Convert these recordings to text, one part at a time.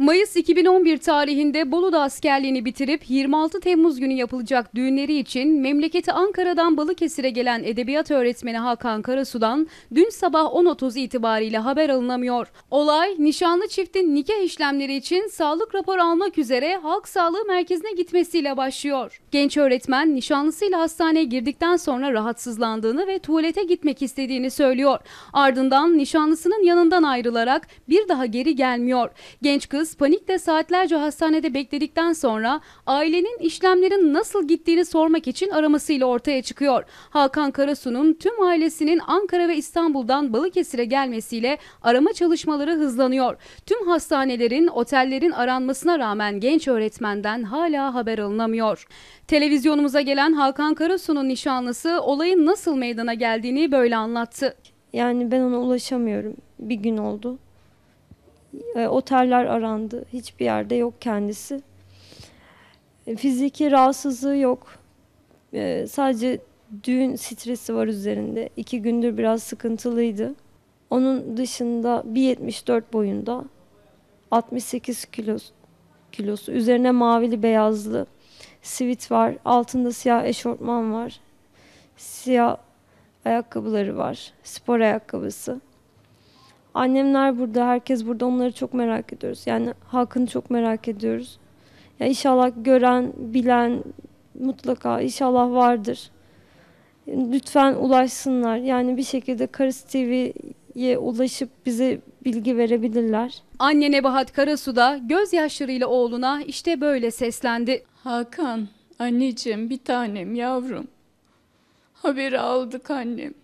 Mayıs 2011 tarihinde Bolu'da askerliğini bitirip 26 Temmuz günü yapılacak düğünleri için memleketi Ankara'dan Balıkesir'e gelen edebiyat öğretmeni Hakan Karasu'dan dün sabah 10.30 itibariyle haber alınamıyor. Olay nişanlı çiftin nikah işlemleri için sağlık raporu almak üzere Halk Sağlığı Merkezi'ne gitmesiyle başlıyor. Genç öğretmen nişanlısıyla hastaneye girdikten sonra rahatsızlandığını ve tuvalete gitmek istediğini söylüyor. Ardından nişanlısının yanından ayrılarak bir daha geri gelmiyor. Genç kız panikle saatlerce hastanede bekledikten sonra ailenin işlemlerin nasıl gittiğini sormak için aramasıyla ortaya çıkıyor. Hakan Karasu'nun tüm ailesinin Ankara ve İstanbul'dan Balıkesir'e gelmesiyle arama çalışmaları hızlanıyor. Tüm hastanelerin, otellerin aranmasına rağmen genç öğretmenden hala haber alınamıyor. Televizyonumuza gelen Hakan Karasu'nun nişanlısı olayın nasıl meydana geldiğini böyle anlattı. Yani ben ona ulaşamıyorum. Bir gün oldu. E, oteller arandı. Hiçbir yerde yok kendisi. E, fiziki rahatsızlığı yok. E, sadece düğün stresi var üzerinde. İki gündür biraz sıkıntılıydı. Onun dışında 1.74 boyunda 68 kilosu, kilosu. Üzerine mavili beyazlı sivit var. Altında siyah eşortman var. Siyah ayakkabıları var. Spor ayakkabısı. Annemler burada, herkes burada. Onları çok merak ediyoruz. Yani halkını çok merak ediyoruz. Ya inşallah gören, bilen mutlaka inşallah vardır. Lütfen ulaşsınlar. Yani bir şekilde Karıs TV'ye ulaşıp bize bilgi verebilirler. Anne Nebahat Karasu da gözyaşlarıyla oğluna işte böyle seslendi. Hakan, anneciğim bir tanem yavrum. Haberi aldık annem.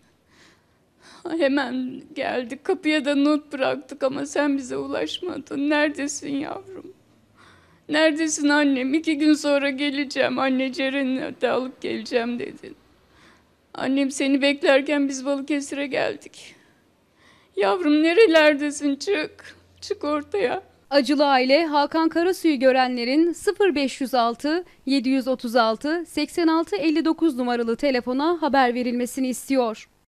Hemen geldik kapıya da not bıraktık ama sen bize ulaşmadın. Neredesin yavrum? Neredesin annem? İki gün sonra geleceğim. Anne Ceren'i de alıp geleceğim dedin. Annem seni beklerken biz Balıkesir'e geldik. Yavrum nerelerdesin? Çık. Çık ortaya. Acılı aile Hakan Karasu'yu görenlerin 0506 736 86 59 numaralı telefona haber verilmesini istiyor.